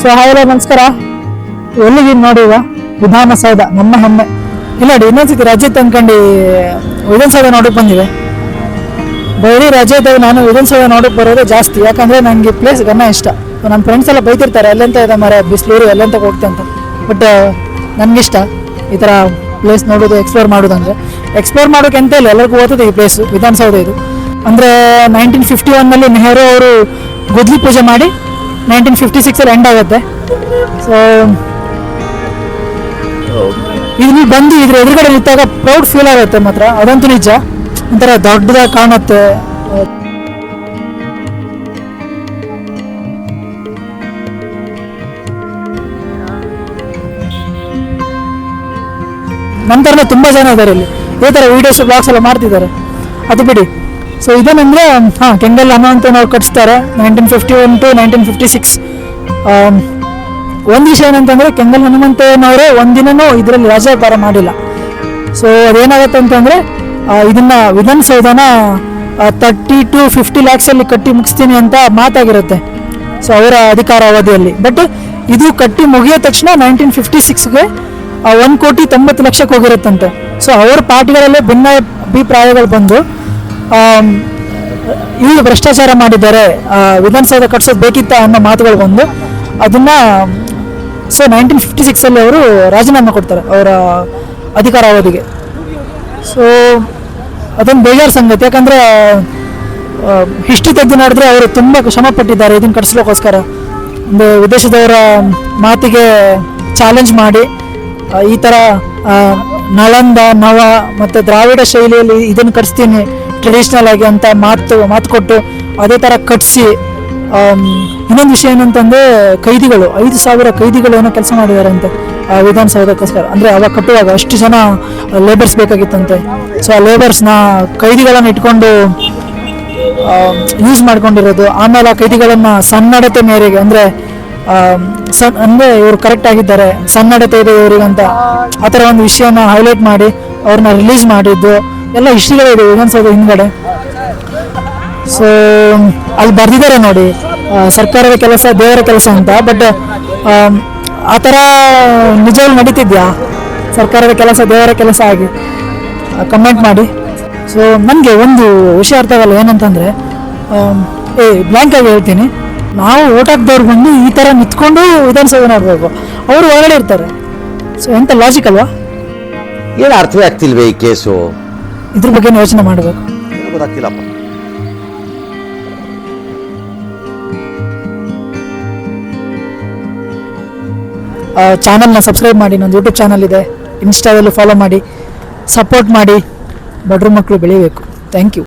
So hi ನಮಸ್ಕಾರ. ಎಲ್ಲಿದ್ದೀನಿ ನೋಡಿ ಈಗ? ವಿಧಾನಸೌಧ, ನಮ್ಮ ಹೆಮ್ಮೆ. ಇಲ್ಲ, ನೋಡಿ ಇನ್ನೊಂದ್ಸತಿ ರಜೆ ತಂದ್ಕೊಂಡು ವಿಧಾನಸೌಧ ನೋಡಕ್ ಬಂದಿವೆ ಬರೀ ರಜೆ ಇದ್ದಾಗ ನಾನು ವಿಧಾನಸೌಧ ನೋಡಕ್ ಬರೋದೇ ಜಾಸ್ತಿ. ಯಾಕಂದ್ರೆ ನನಗೆ ಪ್ಲೇಸ್ ಗಮ್ಮ ಇಷ್ಟ. ನನ್ನ ಫ್ರೆಂಡ್ಸ್ ಎಲ್ಲ ಬೈತಿರ್ತಾರೆ ಅಲ್ಲೆಂತ ಇದೆ ಮರ ಬಿಸಿಲೂರು ಎಲ್ಲೆಂತ ಹೋಗ್ತೆ ಅಂತ. ಬಟ್ ನನಗಿಷ್ಟ ಈ ಥರ ಪ್ಲೇಸ್ ನೋಡೋದು ಎಕ್ಸ್ಪ್ಲೋರ್ ಮಾಡೋದು ಅಂದರೆ. ಎಕ್ಸ್ಪ್ಲೋರ್ ಮಾಡೋಕೆ ಎಂತ ಇಲ್ಲ, ಎಲ್ಲರಿಗೂ ಓದೋದು ಈ ಪ್ಲೇಸ್ ವಿಧಾನಸೌಧ ಇದು. ಅಂದರೆ ನೈನ್ಟೀನ್ ಫಿಫ್ಟಿ ಒನ್ನಲ್ಲಿ ನೆಹರು ಅವರು ಗುದ್ಲಿ ಪೂಜೆ ಮಾಡಿ ನೈನ್ಟೀನ್ ಫಿಫ್ಟಿ ಸಿಕ್ಸಲ್ಲಿ ಎಂಡ್ ಆಗುತ್ತೆ. ಸೊ ಇಲ್ಲಿ ಬಂದು ಇದ್ರ ಎದುರುಗಡೆ ನಿಂತಾಗ ಪ್ರೌಡ್ ಫೀಲ್ ಆಗುತ್ತೆ ಮಾತ್ರ. ಅದಂತೂ ನಿಜ. ಒಂಥರ ದೊಡ್ಡದಾಗಿ ಕಾಣುತ್ತೆ. ನಂತರ ತುಂಬಾ ಜನ ಇದ್ದಾರೆ ಇಲ್ಲಿ. ಇದೇ ಥರ ವೀಡಿಯೋಸ್ ಬ್ಲಾಗ್ಸ್ ಎಲ್ಲ ಮಾಡ್ತಿದ್ದಾರೆ. ಅದು ಬಿಡಿ. ಸೊ ಇದೇನಂದ್ರೆ ಹಾಂ, ಕೆಂಗಲ್ ಹನುಮಂತನವ್ರು ಕಟ್ಸ್ತಾರೆ nineteen fifty one to nineteen fifty six ಒಂದು ವಿಷಯ ಏನಂತಂದ್ರೆ, ಕೆಂಗಲ್ ಹನುಮಂತನವರು ಒಂದಿನನೂ ಇದರಲ್ಲಿ ರಾಜ್ಯಭಾರ ಮಾಡಿಲ್ಲ. ಸೊ ಅದೇನಾಗುತ್ತೆ ಅಂತಂದರೆ ಇದನ್ನು ವಿಧಾನಸೌಧನ ತರ್ಟಿ ಟು ಫಿಫ್ಟಿ ಲ್ಯಾಕ್ಸಲ್ಲಿ ಕಟ್ಟಿ ಮುಗಿಸ್ತೀನಿ ಅಂತ ಮಾತಾಗಿರುತ್ತೆ. ಸೊ ಅವರ ಅಧಿಕಾರ ಅವಧಿಯಲ್ಲಿ. ಬಟ್ ಇದು ಕಟ್ಟಿ ಮುಗಿಯೋ ತಕ್ಷಣ ನೈನ್ಟೀನ್ ಫಿಫ್ಟಿ ಸಿಕ್ಸ್ಗೆ ಒಂದು ಕೋಟಿ ತೊಂಬತ್ತು ಲಕ್ಷಕ್ಕೆ ಹೋಗಿರುತ್ತಂತೆ. ಸೊ ಅವರ ಪಾರ್ಟಿಗಳಲ್ಲೇ ಭಿನ್ನ ಅಭಿಪ್ರಾಯಗಳು ಬಂದು ಇವರು ಭ್ರಷ್ಟಾಚಾರ ಮಾಡಿದ್ದಾರೆ ವಿಧಾನಸೌಧ ಕಟ್ಸೋದು ಬೇಕಿತ್ತ ಅನ್ನೋ ಮಾತುಗಳು ಬಂದು ಅದನ್ನ ಸೊ ನೈನ್ಟೀನ್ ಫಿಫ್ಟಿ ಸಿಕ್ಸಲ್ಲಿ ಅವರು ರಾಜೀನಾಮೆ ಕೊಡ್ತಾರೆ, ಅವರ ಅಧಿಕಾರ ಅವಧಿಗೆ. ಸೊ ಅದೊಂದು ಬೇಜಾರು ಸಂಗತಿ, ಯಾಕಂದರೆ ಹಿಸ್ಟ್ರಿ ತೆಗೆದು ನೋಡಿದ್ರೆ ಅವರು ತುಂಬ ಶ್ರಮ ಪಟ್ಟಿದ್ದಾರೆ ಇದನ್ನು ಕಟ್ಸ್ಲಿಕ್ಕೋಸ್ಕರ. ಒಂದು ವಿದೇಶದವರ ಮಾತಿಗೆ ಚಾಲೆಂಜ್ ಮಾಡಿ ಈ ಥರ ನಳಂದ, ನವ ಮತ್ತು ದ್ರಾವಿಡ ಶೈಲಿಯಲ್ಲಿ ಇದನ್ನು ಕಟ್ಸ್ತೀನಿ ಟ್ರೆಡಿಷ್ನಲ್ ಆಗಿ ಅಂತ ಮಾತು ಮಾತು ಕೊಟ್ಟು ಅದೇ ಥರ ಕಟ್ಸಿ ಇನ್ನೊಂದು ವಿಷಯ ಏನಂತಂದ್ರೆ ಕೈದಿಗಳು, ಐದು ಸಾವಿರ ಕೈದಿಗಳು ಏನೋ ಕೆಲಸ ಮಾಡಿದಾರಂತೆ, ಆ, ವಿಧಾನಸೌಧಕ್ಕೋಸ್ಕರ. ಅಂದರೆ ಅವಾಗ ಕಟ್ಟುವಾಗ ಅಷ್ಟು ಜನ ಲೇಬರ್ಸ್ ಬೇಕಾಗಿತ್ತಂತೆ. ಸೊ ಆ ಲೇಬರ್ಸ್ನ ಕೈದಿಗಳನ್ನು ಇಟ್ಕೊಂಡು ಯೂಸ್ ಮಾಡ್ಕೊಂಡಿರೋದು. ಆಮೇಲೆ ಆ ಕೈದಿಗಳನ್ನು ಸನ್ನಡತೆ ಮೇರೆಗೆ, ಅಂದರೆ ಸನ್, ಅಂದರೆ ಇವರು ಕರೆಕ್ಟ್ ಆಗಿದ್ದಾರೆ, ಸನ್ನಡತೆ ಇದೆ ಇವರಿಗಂತ. ಆ ಥರ ಒಂದು ವಿಷಯನ ಹೈಲೈಟ್ ಮಾಡಿ, ಅವ್ರನ್ನ ರಿಲೀಸ್ ಮಾಡಿದ್ದು. ಎಲ್ಲ ಹಿಸ್ಟ್ರಿಗಳಿದೆ ವಿಧಾನಸೌಧ ಹಿಂದ್ಗಡೆ. ಸೊ ಅಲ್ಲಿ ಬರ್ದಿದ್ದಾರೆ ನೋಡಿ. ಸರ್ಕಾರದ ಕೆಲಸ, ದೇವರ ಕೆಲಸ ಅಂತ. ಬಟ್ ಆ ಥರ ನಿಜವಾಗಿ ನಡೀತಿದ್ಯಾ? ಸರ್ಕಾರದ ಕೆಲಸ, ದೇವರ ಕೆಲಸ ಆಗಿ? ಕಮೆಂಟ್ ಮಾಡಿ. ಸೊ ನನಗೆ ಒಂದು ವಿಷಯ ಅರ್ಥ ಆಗಲ್ಲ ಏನಂತಂದರೆ ಏ ಬ್ಲ್ಯಾಂಕ್ ಆಗಿ ಹೇಳ್ತೀನಿ. ನಾವು ಓಟ್ ಹಾಕ್ದವ್ರು ಬಂದು ಈ ಥರ ನಿಂತ್ಕೊಂಡು ವಿಧಾನಸೌಧ ನೋಡಬೇಕು. ಅವರು ಹೊರಗಡೆ ಇರ್ತಾರೆ. ಸೊ ಎಂತ ಲಾಜಿಕ್ ಅಲ್ವಾ? ಏನು ಅರ್ಥವೇ ಆಗ್ತಿಲ್ವೇ ಈ ಕೇಸು ಇದ್ರ ಬಗ್ಗೆ ಯೋಚನೆ ಮಾಡಬೇಕು? ಗೊತ್ತಾಗ್ತಿಲ್ಲಪ್ಪ ಚಾನಲ್ನ ಸಬ್ಸ್ಕ್ರೈಬ್ ಮಾಡಿ ನಂದು ಯೂಟ್ಯೂಬ್ ಚಾನಲ್ ಇದೆ. ಇನ್ಸ್ಟಾದಲ್ಲೂ ಫಾಲೋ ಮಾಡಿ ಸಪೋರ್ಟ್ ಮಾಡಿ. ಬಡ್ರು ಮಕ್ಕಳು ಬೆಳಿಬೇಕು. Thank you